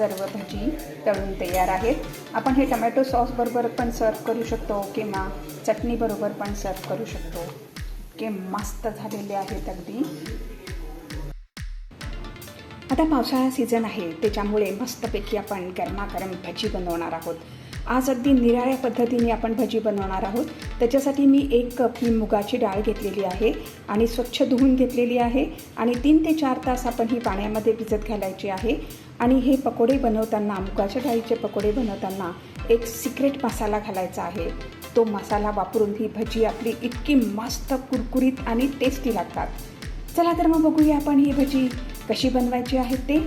सर्व भजी तळून तयार आहेत. आपण हे टमॅटो सॉसबरोबर पण सर्व करू शकतो किंवा चटणीबरोबर पण सर्व करू शकतो. के मस्त झालेले आहेत अगदी. आता पावसाळा सीझन आहे त्याच्यामुळे मस्तपैकी आपण गरमागरम भजी बनवणार आहोत. आज अगदी निराळ्या पद्धतीने आपण भजी बनवणार आहोत. त्याच्यासाठी मी एक कप ही मुगाची डाळ घेतलेली आहे आणि स्वच्छ धुवून घेतलेली आहे आणि तीन ते चार तास आपण ही पाण्यामध्ये भिजत घालायची आहे. आणि हे पकोडे बनवताना मुगाच्या डाळीचे पकोडे बनवताना एक सिक्रेट मसाला घालायचा आहे. तो मसाला वापरून ही भजी आपली इतकी मस्त कुरकुरीत आणि टेस्टी लागतात. चला तर मग बघूया आपण ही भजी कशी बनवायची आहे ते.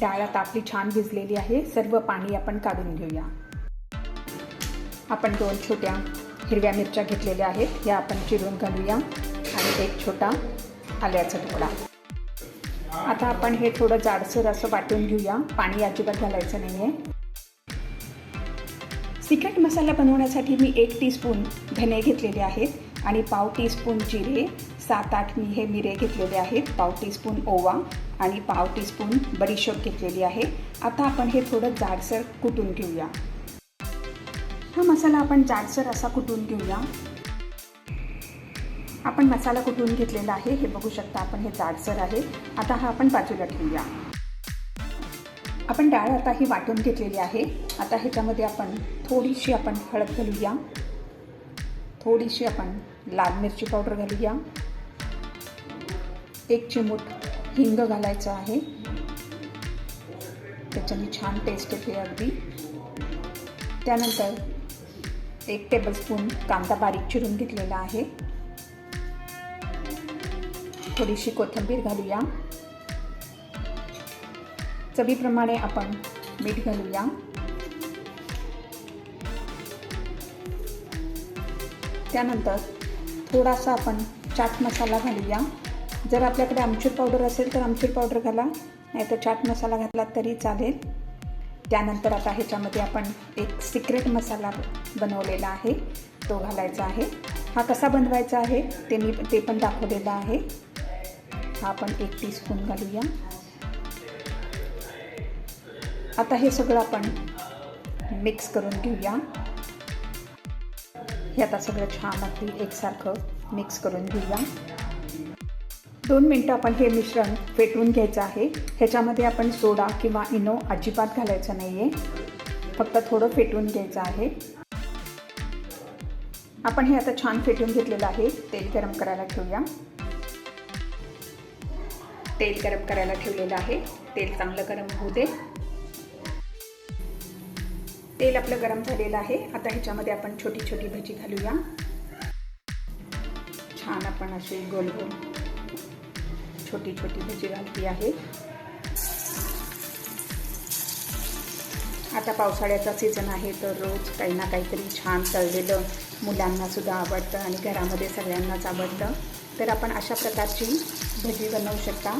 डाळ आता आपली छान भिजलेली आहे. सर्व पाणी आपण काढून घेऊया. आपण दोन छोट्या हिरव्या मिरच्या घेतलेल्या आहेत. या आपण चिरून घालूया. आणि एक छोटा आल्याचा तुकडा. आता आपण हे थोडं जाडसर असं वाटून घेऊया. पाणी अजिबात घालायचं नाही आहे सिक्रेट मसाला बनवण्यासाठी मी एक टीस्पून धने घेतलेले आहेत आणि पाव टीस्पून जिरे सात आठ मी हे मिरे घेतलेले आहेत पाव टीस्पून ओवा आणि पाव टीस्पून बडीशोप घेतलेली आहे. आता आपण हे थोडं जाडसर कुटून घेऊया. हा मसाला आपण जाडसर असा कुटून घेऊया. आपण मसाला कुठून घेतलेला आहे हे बघू शकता आपण हे जाडसर आहे. आता हा आपण बाजूला ठेवूया. आपण डाळ आता ही वाटून घेतलेली आहे. आता ह्याच्यामध्ये आपण थोडीशी आपण हळद घालूया. थोडीशी आपण लाल मिरची पावडर घालूया. एक चिमूट हिंग घालायचं आहे. त्याच्याने छान टेस्ट येते अगदी. त्यानंतर एक टेबलस्पून कांदा बारीक चिरून घेतलेला आहे. थोडीशी कोथिंबीर घालूया. चवीप्रमाणे आपण मीठ घालूया. त्यानंतर थोडासा आपण चाट मसाला घालूया. जर आपल्याकडे आमचूर पावडर असेल तर आमचूर पावडर घाला नाही तर चाट मसाला घातला तरी चालेल. त्यानंतर आता ह्याच्यामध्ये आपण एक सिक्रेट मसाला बनवलेला आहे तो घालायचा आहे. हा कसा बनवायचा आहे ते मी ते पण दाखवलेला आहे. आपण एक टीस्पून घालूया. आता हे सगळं आपण मिक्स करून घेऊया. हे आता सगळं छान अगदी एकसारखं मिक्स करून घेऊया. दोन मिनटं आपण हे मिश्रण फेटून घ्यायचं आहे. ह्याच्यामध्ये आपण सोडा किंवा इनो अजिबात घालायचं नाही आहे फक्त थोडं फेटून घ्यायचं आहे. आपण हे आता छान फेटून घेतलेलं आहे. तेल गरम करायला ठेवूया. तेल गरम करायला ठेवलेलं आहे. तेल चांगलं गरम होऊ दे. तेल आपलं गरम झालेलं आहे. आता ह्याच्यामध्ये आपण छोटी छोटी भजी घालूया. छान आपण अशी गोल गोल छोटी छोटी भजी घालती आहे. आता पावसाळ्याचा सीझन आहे तर रोज काही ना काहीतरी छान तळलेलं मुलांनासुद्धा आवडतं आणि घरामध्ये सगळ्यांनाच आवडतं. तर आपण अशा प्रकारची भजी बनवू शकता.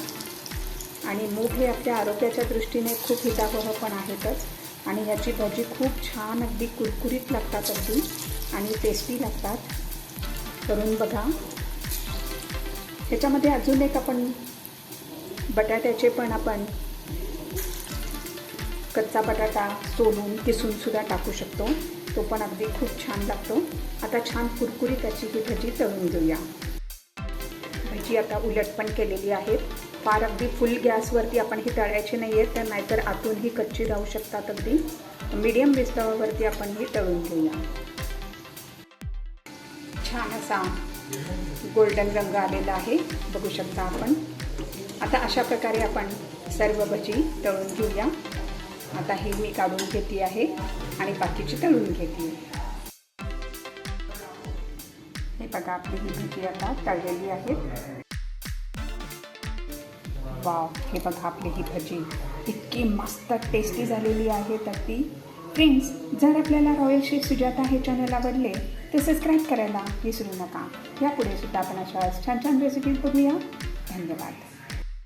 आणि मूग हे आपल्या आरोग्याच्या दृष्टीने खूप हितावह पण आहेतच. आणि ह्याची भजी खूप छान अगदी कुरकुरीत लागतात अगदी. आणि टेस्टी लागतात. करून बघा. ह्याच्यामध्ये अजून एक आपण बटाट्याचे पण आपण कच्चा बटाटा सोलून किसून सुद्धा टाकू शकतो. तो पण अगदी खूप छान लागतो. आता छान कुरकुरीत त्याची ही भजी तळून घेऊया. जी आता उलट पण केलेली आहे फार अगदी फुल गॅसवरती आपण ही तळायची नाही आहे तर नाहीतर आतून ही कच्ची राहू शकतात अगदी. मीडियम विस्तवावरती आपण ही तळून घेऊया. छान असा गोल्डन रंग आलेला आहे बघू शकता आपण. आता अशा प्रकारे आपण सर्व भजी तळून घेऊया. आता ही मी काढून घेते आहे आणि बाकीची तळून घेते. बघा आपली ही भजी आता तळलेली आहे. वाव हे बघा आपली ही भजी. इतकी मस्त टेस्टी झालेली आहे तर ती. फ्रेंड्स जर आपल्याला रॉयल शेफ सुजाता हे चॅनल आवडले तर सबस्क्राईब करायला विसरू नका. यापुढे सुद्धा आपण अशा छान छान रेसिपीज बघूया. धन्यवाद.